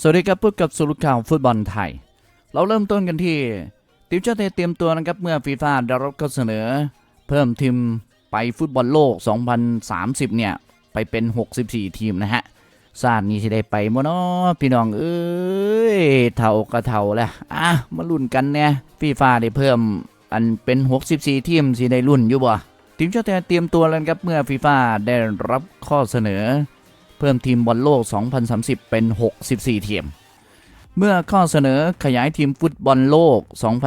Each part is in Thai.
สวัสดีครับพบกับสรุปข่าวฟุตบอลไทย เราเริ่มต้นกันที่ทีมชาติไทยเตรียมตัวนะครับเมื่อฟีฟ่าได้รับข้อเสนอ เพิ่มทีมไปฟุตบอลโลก 2030 เนี่ย ไปเป็น 64 ทีมนะฮะซาดนี้จะได้ไปมั้เนาะพี่น้องเอ้ยเท่าก็เท่าแหล้วอะมาลุ้นกันเนี่ยฟีฟ่าได้เพิ่มอันเป็น 64 ทีมสิได้ลุ้นอยู่บ่ทีมชาติไทยเตรียมตัวแล้วครับเมื่อฟีฟ่าได้รับข้อเสนอ เพิ่มทีมบอลโลก 2030 เป็น 64 ทีม เมื่อข้อเสนอขยายทีมฟุตบอลโลก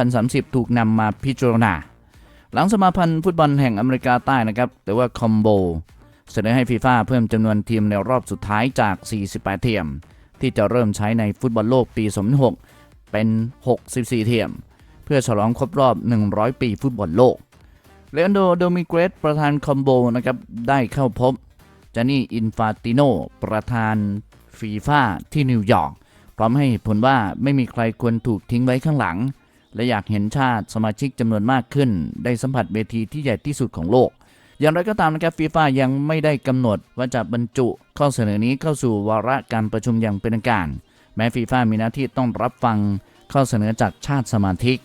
2030 ถูกนำมาพิจารณา หลังสมาพันธ์ฟุตบอลแห่งอเมริกาใต้นะครับหรือว่าคอมโบเสนอให้ฟีฟ่าเพิ่มจำนวนทีมในรอบสุดท้ายจาก 48 ทีม ที่จะเริ่มใช้ในฟุตบอลโลกปี 2006 เป็น 64 ทีม เพื่อฉลองครบรอบ 100 ปีฟุตบอลโลกเลอันโด โดมิเกรสประธานคอมโบนะครับได้เข้าพบ จานี่อินฟาติโนประธานฟีฟ่าที่นิวยอร์กพร้อมให้เหตุผลว่าไม่มีใครควรถูกทิ้งไว้ข้างหลัง และอยากเห็นชาติสมาชิกจำนวนมากขึ้น ได้สัมผัสเวทีที่ใหญ่ที่สุดของโลก อย่างไรก็ตามนะครับฟีฟ่ายังไม่ได้กำหนดว่าจะบรรจุ ข้อเสนอนี้เข้าสู่วาระการประชุมอย่างเป็นทางการ แม้ฟีฟ่ามีหน้าที่ต้องรับฟังข้อเสนอจากชาติสมาชิก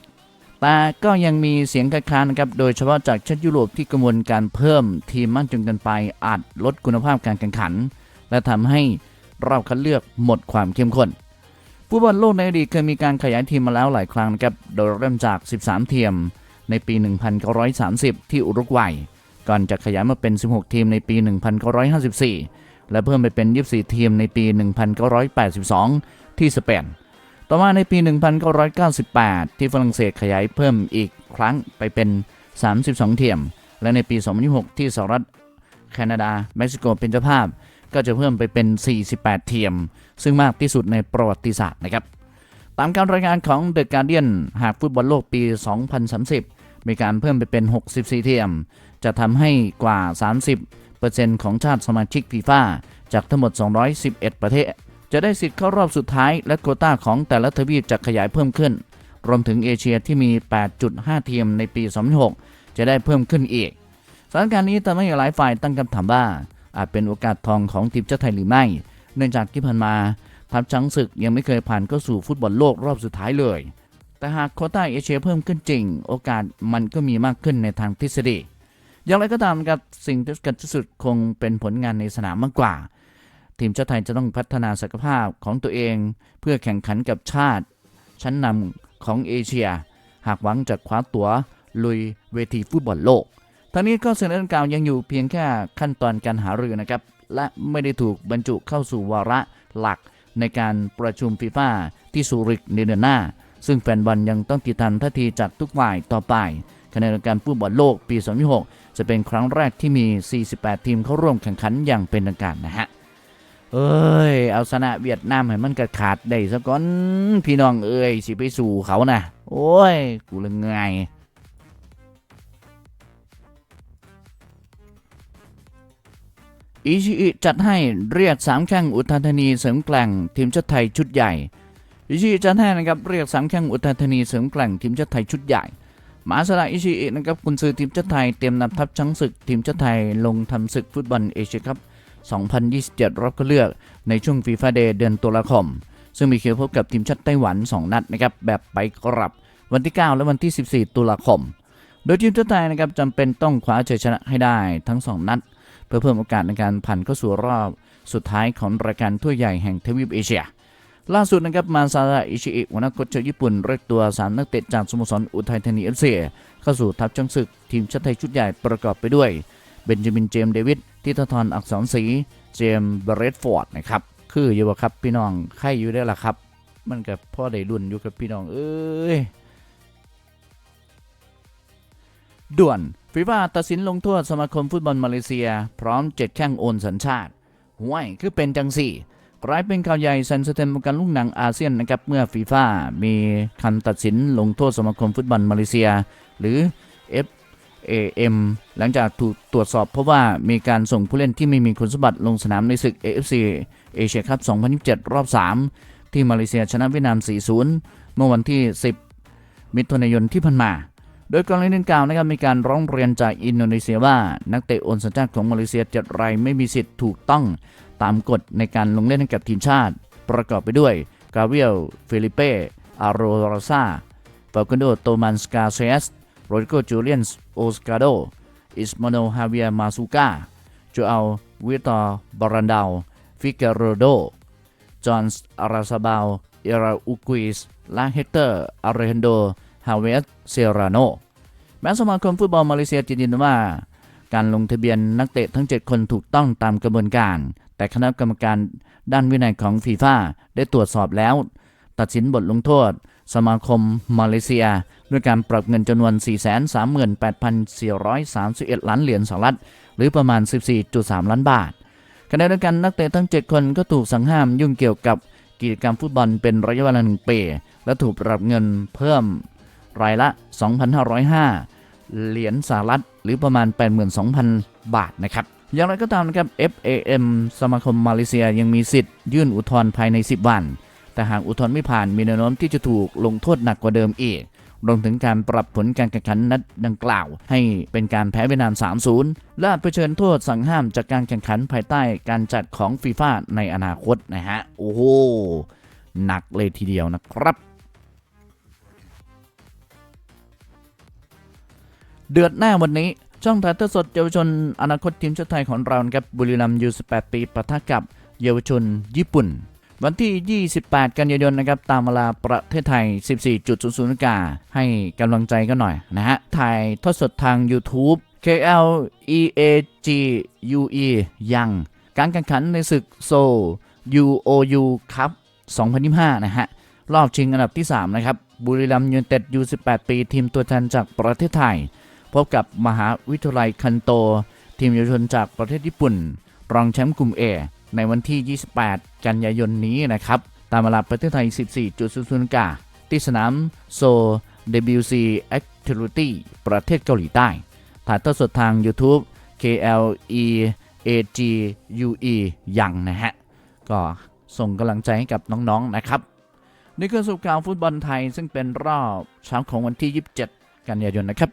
แต่ก็ยังมีเสียงคัดค้านนะครับ โดยเฉพาะจากชาติยุโรปที่กังวลการเพิ่มทีมมากจนเกินไปอาจลดคุณภาพการแข่งขัน และทำให้รอบคัดเลือกหมดความเข้มข้นฟุตบอลโลกในอดีตเคยมีการขยายทีมมาแล้วหลายครั้งนะครับ โดยเริ่มจาก 13 ทีมในปี 1930 ที่อุรุกวัย ก่อนจะขยายมาเป็น 16 ทีมในปี 1954 และเพิ่มไปเป็น 24 ทีมในปี 1982 ที่สเปน ต่อมาในปี 1998 ที่ฝรั่งเศสขยายเพิ่มอีกครั้งไปเป็น 32 เทีมและในปี 2006ที่สหรัฐแคนาดา เม็กซิโกเป็นเจ้าภาพ ก็จะเพิ่มไปเป็น 48 เทีมซึ่งมากที่สุดในประวัติศาสตร์นะครับ ตามการรายงานของ The Guardian หากฟุตบอลโลกปี 2030 มีการเพิ่มไปเป็น 64 เทีมจะทำให้กว่า 30%ของชาติสมาชิกฟีฟ่าจากทั้งหมด 211 ประเทศ จะได้สิทธิ์เข้ารอบสุดท้ายและโควต้าของแต่ละทวีปจะขยายเพิ่มขึ้น รวมถึงเอเชียที่มี 8.5 ทีมในปี 2006 จะได้เพิ่มขึ้นอีก สถานการณ์นี้ทำให้หลายฝ่ายตั้งคำถามว่า อาจเป็นโอกาสทองของทีมชาติไทยหรือไม่ เนื่องจากที่ผ่านมาทัพช้างศึกยังไม่เคยผ่านเข้าสู่ฟุตบอลโลกรอบสุดท้ายเลย แต่หากโควต้าเอเชียเพิ่มขึ้นจริง โอกาสมันก็มีมากขึ้นในทางทฤษฎีอย่างไรก็ตามครับสิ่งที่สำคัญที่สุดคงเป็นผลงานในสนามมากกว่า ทีมชาติไทยจะต้องพัฒนาศักยภาพของตัวเอง เพื่อแข่งขันกับชาติ ชั้นนำของเอเชีย หากหวังจะคว้าตั๋วลุยเวทีฟุตบอลโลกทั้งนี้ก็เสนอดังกล่าวยังอยู่เพียงแค่ขั้นตอนการหารือนะครับ และไม่ได้ถูกบรรจุเข้าสู่วาระหลักในการประชุมฟีฟ่าที่ซูริกในเดือนหน้า ซึ่งแฟนบอลยังต้องติดตามท่าทีจากทุกฝ่ายต่อไปขณะเดียวกันฟุตบอลโลกปี 2026 จะเป็นครั้งแรกที่มี 48 ทีมเข้าร่วมแข่งขันอย่างเป็นทางการนะฮะ เอ้ย เอาชนะเวียดนามให้มันกระขาดได้ซะก่อนพี่น้องเอ้ยสิไปสู่เขานะโอ้ย กูละไงอิชิอิจัดให้เรียกสามแข้งอุทัยธานีเสริมแกล่งทีมชาติไทยชุดใหญ่อิชิอิจัดให้นะครับเรียกสามแข้งอุทัยธานีเสริมแกล่งทีมชาติไทยชุดใหญ่มาสระอิชิอินะครับกุนซือทีมชาติไทยเตรียมนำทัพช้างศึกทีมชาติไทยลงทำศึกฟุตบอลเอเชียคัพ 2027 รอบคัดเลือกในช่วงฟีฟ่าเดย์เดือนตุลาคม ซึ่งมีคิวพบกับทีมชาติไต้หวัน 2 นัดนะครับแบบไปกลับวันที่ 9 และวันที่ 14 ตุลาคม โดยทีมชาติไทยนะครับจำเป็นต้องคว้าชัยชนะให้ได้ทั้ง 2 นัด เพื่อเพิ่มโอกาสในการผ่านเข้าสู่รอบ สุดท้ายของรายการถ้วใหญ่แห่งทวีปเอเชียล่าสุดนะครับมาซาระอิชิอิหัวหน้าโค้ชชาวญี่ปุ่นเรียกตัว 3 นักเตะจากสโมสรอุทัยธานีเอฟซีเข้าสู่ทัพจังศึก ทีมชาติไทยชุดใหญ่ประกอบไปด้วย เบนจามินเจมส์เดวิด ทิตทรอักษรศรีเจมส์เบรดฟอร์ดนะครับ คืออยู่บ่ครับพี่น้องใครอยู่ได้ล่ะครับ มันกับพ่อได้รุ่นอยู่กับพี่น้องเอ้ยด่วนฟีฟ่าตัดสินลงโทษสมาคมฟุตบอลมาเลเซีย พร้อมเจ็ดแข้งโอนสัญชาติห่วยคือเป็นจังสี่กลายเป็นข่าวใหญ่สันสเตมวงการลูกหนังอาเซียนนะครับเมื่อฟีฟ่ามีคำตัดสินลงโทษสมาคมฟุตบอลมาเลเซีย หรือ AM หลังจากถูกตรวจสอบเพราะว่ามีการส่งผู้เล่นที่ไม่มีคุณสมบัติลงสนามในศึก AFC เอเชียคัพ 2027 รอบ 3 ที่มาเลเซียชนะเวียดนาม 4-0 เมื่อวันที่ 10 มิถุนายนที่ผ่านมา โดยกรณีดังกล่าวนะครับมีการร้องเรียนจากอินโดนีเซียว่า นักเตะโอนสัญชาติของมาเลเซียเจ็ดรายไม่มีสิทธิ์ถูกต้องตามกฎในการลงเล่นให้กับทีมชาติ ประกอบไปด้วยกาเวียลฟิลิเป้ อารโรรซาเปากันโดโตมันสกาเซส โรดิโกจูเลียนโอสกาโดอิสมาโนฮาเวียมาซูกาจูอัลวิตอบารันดาวฟิกเกโรโดจอห์นส์อาราซาบาลเอราอุกุิสและเฮเตอร์อาร์เรนโดฮาเวสเซราโนแม้สมาคมฟุตบอลมาเลเซียจะยืนยันว่า การลงทะเบียนนักเตะทั้ง 7 คนถูกต้องตามกระบวนการ แต่คณะกรรมการด้านวินัยของฟีฟ่าได้ตรวจสอบแล้ว ตัดสินบทลงโทษ สมาคมมาเลเซีย ด้วยการปรับเงินจำนวน 438,431 ล้านเหรียญสหรัฐ หรือประมาณ 14.3 ล้านบาทขณะเดียวกันนักเตะทั้ง 7 คนก็ถูกสั่งห้ามยุ่งเกี่ยวกับกิจกรรมฟุตบอลเป็นระยะเวลาหนึ่งปี และถูกปรับเงินเพิ่มรายละ 2,505 เหรียญสหรัฐ หรือประมาณ 82,000 บาทนะครับ อย่างไรก็ตามนะครับ FAM สมาคมมาเลเซียยังมีสิทธิ์ยื่นอุทธรณ์ภายใน 10 วัน แต่หากอุทธรณ์ไม่ผ่านมีแนวโน้มที่จะถูกลงโทษหนักกว่าเดิมอีก รวมถึงการปรับผลการแข่งขันนัดดังกล่าว ให้เป็นการแพ้เวียดนาม 3-0 และเผชิญโทษสั่งห้ามจากการแข่งขันภายใต้การจัดของฟีฟ่าในอนาคตนะฮะ โอ้โห หนักเลยทีเดียวนะครับเดือดแน่วันนี้ ช่องถ่ายทอดสดเยาวชนอนาคตทีมชาติไทยของเราครับบุรีรัมย์ยู18ปีปะทะกับเยาวชนญี่ปุ่น วันที่ 28 กันยายนนะครับตามเวลาประเทศไทย 14.00นาฬิกาให้กำลังใจกันหน่อยนะฮะถ่ายทอดสดทาง YouTube KL EAG UE ยังการแข่งขันในศึกโซ UOU ครับ 2025 นะฮะ รอบชิงอันดับที่ 3 นะครับ บุรีรัมย์ยูไนเต็ด U18 ปี ทีมตัวแทนจากประเทศไทย พบกับมหาวิทยาลัยคันโต ทีมเยาวชนจากประเทศญี่ปุ่น รองแชมป์กลุ่ม A ในวันที่ 28 กันยายนนี้นะครับ ตามเวลาประเทศไทย 14.00นกาที่สนามโซ WC Activity ประเทศเกาหลีใต้ ถ่ายทอดสดทาง YouTube KLE AG UE ยังนะฮะ ก็ส่งกำลังใจให้กับน้องๆนะครับนี่คือสุขข่าวฟุตบอลไทยซึ่งเป็นรอบเช้าของวันที่ 27 กันยายนนะครับ